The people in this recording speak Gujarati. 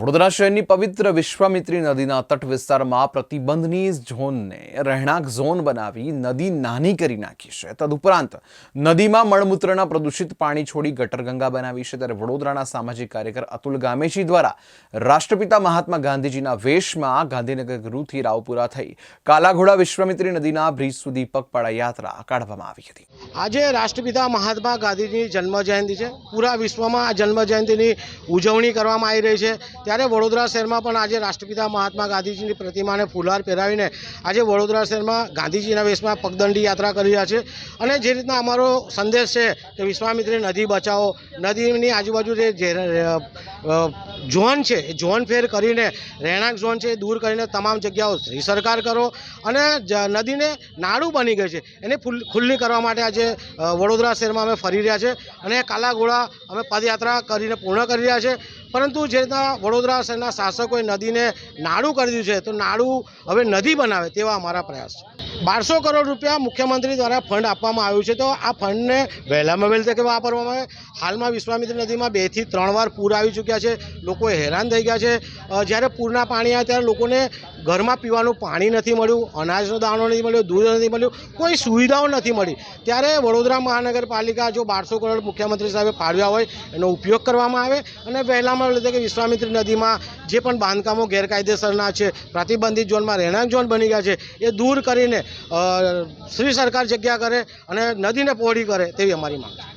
વડોદરા શહેરની પવિત્ર વિશ્વામિત્રી નદીના તટ વિસ્તારમાં પ્રતિબંધની ઝોનને રહેણાંક ઝોન બનાવી નદી નાની કરી નાખી છે. તદુપરાંત નદીમાં મળમૂત્રના પ્રદૂષિત પાણી છોડી ગટરગંગા બનાવી છે. ત્યારે વડોદરાના સામાજિક કાર્યકર અતુલ ગામેજી દ્વારા રાષ્ટ્રપિતા મહાત્મા ગાંધીજીના વેશમાં ગાંધીનગર ગૃહથી રાવપુરા થઈ કાલાઘોડા વિશ્વામિત્રી નદીના બ્રિજ સુધી પગપાળા યાત્રા કાઢવામાં આવી હતી. આજે રાષ્ટ્રપિતા મહાત્મા ગાંધીજીની જન્મ જયંતિ છે. પૂરા વિશ્વમાં આ જન્મ જયંતિની ઉજવણી કરવામાં આવી રહી છે. ત્યારે વડોદરા શહેરમાં પણ આજે રાષ્ટ્રપિતા મહાત્મા ગાંધીજીની પ્રતિમાને ફુલાર પહેરાવીને આજે વડોદરા શહેરમાં ગાંધીજીના વેશમાં પગદંડી યાત્રા કરી રહ્યા છે. અને જે રીતના અમારો સંદેશ છે કે વિશ્વામિત્રી નદી બચાવો, નદીની આજુબાજુ જે ઝોન છે, એ ઝોન ફેર કરીને, રહેણાંક ઝોન છે દૂર કરીને તમામ જગ્યાઓ શ્રી સરકાર કરો. અને નદીને નાળું બની ગઈ છે. એને ખુલ્લી કરવા માટે આજે વડોદરા શહેરમાં અમે ફરી રહ્યા છે. અને કાલાઘોડા અમે પદયાત્રા કરીને પૂર્ણ કરી રહ્યા છે. પરંતુ જે રીતના વડોદરા શહેરના શાસકોએ નદીને નાળું કરી દીધું છે, તો નાળું હવે નદી બનાવે તેવા અમારા પ્રયાસ છે. બારસો કરોડ રૂપિયા મુખ્યમંત્રી દ્વારા ફંડ આપવામાં આવ્યું છે. તો આ ફંડને વહેલામાં વહેલી તકે વાપરવામાં આવે. હાલમાં વિશ્વામિત્રી નદીમાં બેથી ત્રણ વાર પૂર આવી ચૂક્યા છે. લોકો હેરાન થઈ ગયા છે. જ્યારે પૂરના પાણી આવે ત્યારે લોકોને ઘરમાં પીવાનું પાણી નથી મળ્યું, અનાજનો દાણો નથી મળ્યો, દૂધ નથી મળ્યું, કોઈ સુવિધાઓ નથી મળી. ત્યારે વડોદરા મહાનગરપાલિકા જો બારસો કરોડ મુખ્યમંત્રી સાહેબે ફાળવ્યા હોય, એનો ઉપયોગ કરવામાં આવે અને વહેલામાં વહેલી તકે વિશ્વામિત્રી નદીમાં જે પણ બાંધકામો ગેરકાયદેસરના છે, પ્રતિબંધિત ઝોનમાં રહેણાંક ઝોન બની ગયા છે, એ દૂર કરીને શ્રી સરકાર જગ્યા કરે અને નદીને પહોળી કરે તેવી અમારી માંગ છે.